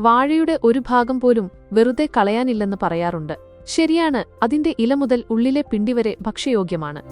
വാഴയുടെ ഒരു ഭാഗം പോലും വെറുതെ കളയാനില്ലെന്ന് പറയാറുണ്ട്. ശരിയാണ് അതിന്റെ ഇല മുതൽ ഉള്ളിലെ പിണ്ടി വരെ ഭക്ഷ്യയോഗ്യമാണ്.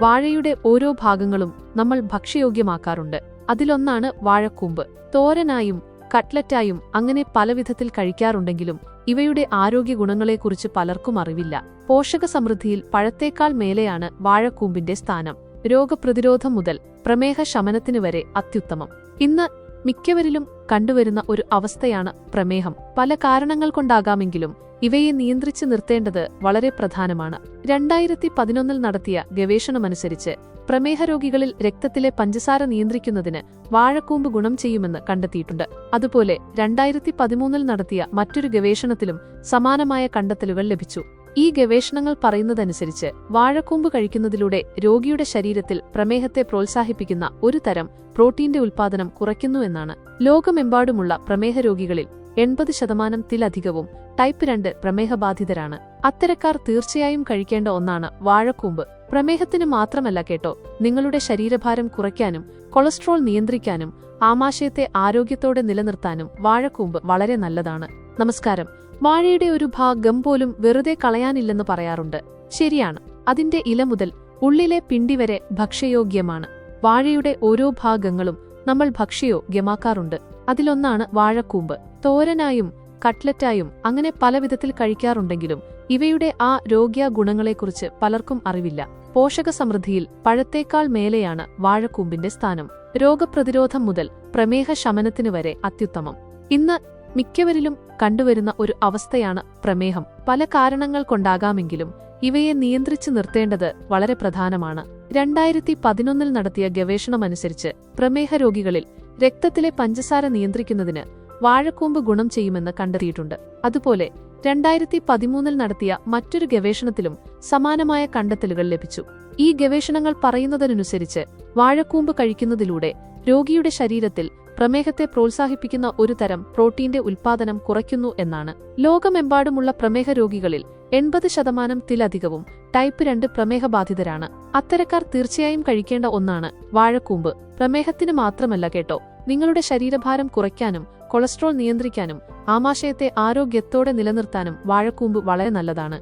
വാഴയുടെ ഓരോ ഭാഗങ്ങളും നമ്മൾ ഭക്ഷ്യയോഗ്യമാക്കാറുണ്ട്. അതിലൊന്നാണ് വാഴക്കൂമ്പ്. തോരനായും കട്ട്ലറ്റായും അങ്ങനെ പലവിധത്തിൽ കഴിക്കാറുണ്ടെങ്കിലും ഇവയുടെ ആരോഗ്യ ഗുണങ്ങളെക്കുറിച്ച് പലർക്കും അറിവില്ല. പോഷക സമൃദ്ധിയിൽ പഴത്തേക്കാൾ മേലെയാണ് വാഴക്കൂമ്പിന്റെ സ്ഥാനം. രോഗപ്രതിരോധം മുതൽ പ്രമേഹ ശമനത്തിനു വരെ അത്യുത്തമം. ഇന്ന് മിക്കവരിലും കണ്ടുവരുന്ന ഒരു അവസ്ഥയാണ് പ്രമേഹം. പല കാരണങ്ങൾ കൊണ്ടാകാമെങ്കിലും ഇവയെ നിയന്ത്രിച്ചു നിർത്തേണ്ടത് വളരെ പ്രധാനമാണ്. രണ്ടായിരത്തി പതിനൊന്നിൽ നടത്തിയ ഗവേഷണമനുസരിച്ച് പ്രമേഹ രോഗികളിൽ രക്തത്തിലെ പഞ്ചസാര നിയന്ത്രിക്കുന്നതിന് വാഴക്കൂമ്പ് ഗുണം ചെയ്യുമെന്ന് കണ്ടെത്തിയിട്ടുണ്ട്. അതുപോലെ രണ്ടായിരത്തി പതിമൂന്നിൽ നടത്തിയ മറ്റൊരു ഗവേഷണത്തിലും സമാനമായ കണ്ടെത്തലുകൾ ലഭിച്ചു. ഈ ഗവേഷണങ്ങൾ പറയുന്നതനുസരിച്ച് വാഴക്കൂമ്പ് കഴിക്കുന്നതിലൂടെ രോഗിയുടെ ശരീരത്തിൽ പ്രമേഹത്തെ പ്രോത്സാഹിപ്പിക്കുന്ന ഒരു തരം പ്രോട്ടീന്റെ ഉൽപ്പാദനം കുറയ്ക്കുന്നു എന്നാണ്. ലോകമെമ്പാടുമുള്ള പ്രമേഹ രോഗികളിൽ എൺപത് ശതമാനത്തിലധികവും ടൈപ്പ് രണ്ട് പ്രമേഹബാധിതരാണ്. അത്തരക്കാർ തീർച്ചയായും കഴിക്കേണ്ട ഒന്നാണ് വാഴക്കൂമ്പ്. പ്രമേഹത്തിന് മാത്രമല്ല കേട്ടോ നിങ്ങളുടെ ശരീരഭാരം കുറയ്ക്കാനും കൊളസ്ട്രോൾ നിയന്ത്രിക്കാനും ആമാശയത്തെ ആരോഗ്യത്തോടെ നിലനിർത്താനും വാഴക്കൂമ്പ് വളരെ നല്ലതാണ്. നമസ്കാരം. വാഴയുടെ ഒരു ഭാഗം പോലും വെറുതെ കളയാനില്ലെന്ന് പറയാറുണ്ട്. ശരിയാണ്. അതിന്റെ ഇല മുതൽ ഉള്ളിലെ പിണ്ടി വരെ ഭക്ഷ്യയോഗ്യമാണ്. വാഴയുടെ ഓരോ ഭാഗങ്ങളും നമ്മൾ ഭക്ഷ്യയോഗ്യമാക്കാറുണ്ട്. അതിലൊന്നാണ് വാഴക്കൂമ്പ്. തോരനായും കട്ട്ലറ്റായും അങ്ങനെ പലവിധത്തിൽ കഴിക്കാറുണ്ടെങ്കിലും ഇവയുടെ ആ രോഗ്യ ഗുണങ്ങളെക്കുറിച്ച് പലർക്കും അറിവില്ല. പോഷക സമൃദ്ധിയിൽ പഴത്തേക്കാൾ മേലെയാണ് വാഴക്കൂമ്പിന്റെ സ്ഥാനം. രോഗപ്രതിരോധം മുതൽ പ്രമേഹ ശമനത്തിനു വരെ അത്യുത്തമം. ഇന്ന് മിക്കവരിലും കണ്ടുവരുന്ന ഒരു അവസ്ഥയാണ് പ്രമേഹം. പല കാരണങ്ങൾ കൊണ്ടാകാമെങ്കിലും ഇവയെ നിയന്ത്രിച്ചു നിർത്തേണ്ടത് വളരെ പ്രധാനമാണ്. രണ്ടായിരത്തി പതിനൊന്നിൽ നടത്തിയ ഗവേഷണമനുസരിച്ച് പ്രമേഹ രോഗികളിൽ രക്തത്തിലെ പഞ്ചസാര നിയന്ത്രിക്കുന്നതിന് വാഴക്കൂമ്പ് ഗുണം ചെയ്യുമെന്ന് കണ്ടെത്തിയിട്ടുണ്ട്. അതുപോലെ രണ്ടായിരത്തി പതിമൂന്നിൽ നടത്തിയ മറ്റൊരു ഗവേഷണത്തിലും സമാനമായ കണ്ടെത്തലുകൾ ലഭിച്ചു. ഈ ഗവേഷണങ്ങൾ പറയുന്നതനുസരിച്ച് വാഴക്കൂമ്പ് കഴിക്കുന്നതിലൂടെ രോഗിയുടെ ശരീരത്തിൽ പ്രമേഹത്തെ പ്രോത്സാഹിപ്പിക്കുന്ന ഒരു തരം പ്രോട്ടീന്റെ ഉൽപ്പാദനം കുറയ്ക്കുന്നു എന്നാണ്. ലോകമെമ്പാടുമുള്ള പ്രമേഹ രോഗികളിൽ എൺപത് ശതമാനത്തിലധികവും ടൈപ്പ് രണ്ട് പ്രമേഹബാധിതരാണ്. അത്തരക്കാർ തീർച്ചയായും കഴിക്കേണ്ട ഒന്നാണ് വാഴക്കൂമ്പ്. പ്രമേഹത്തിന് മാത്രമല്ല കേട്ടോ നിങ്ങളുടെ ശരീരഭാരം കുറയ്ക്കാനും കൊളസ്ട്രോൾ നിയന്ത്രിക്കാനും ആമാശയത്തെ ആരോഗ്യത്തോടെ നിലനിർത്താനും വാഴക്കൂമ്പ് വളരെ നല്ലതാണ്.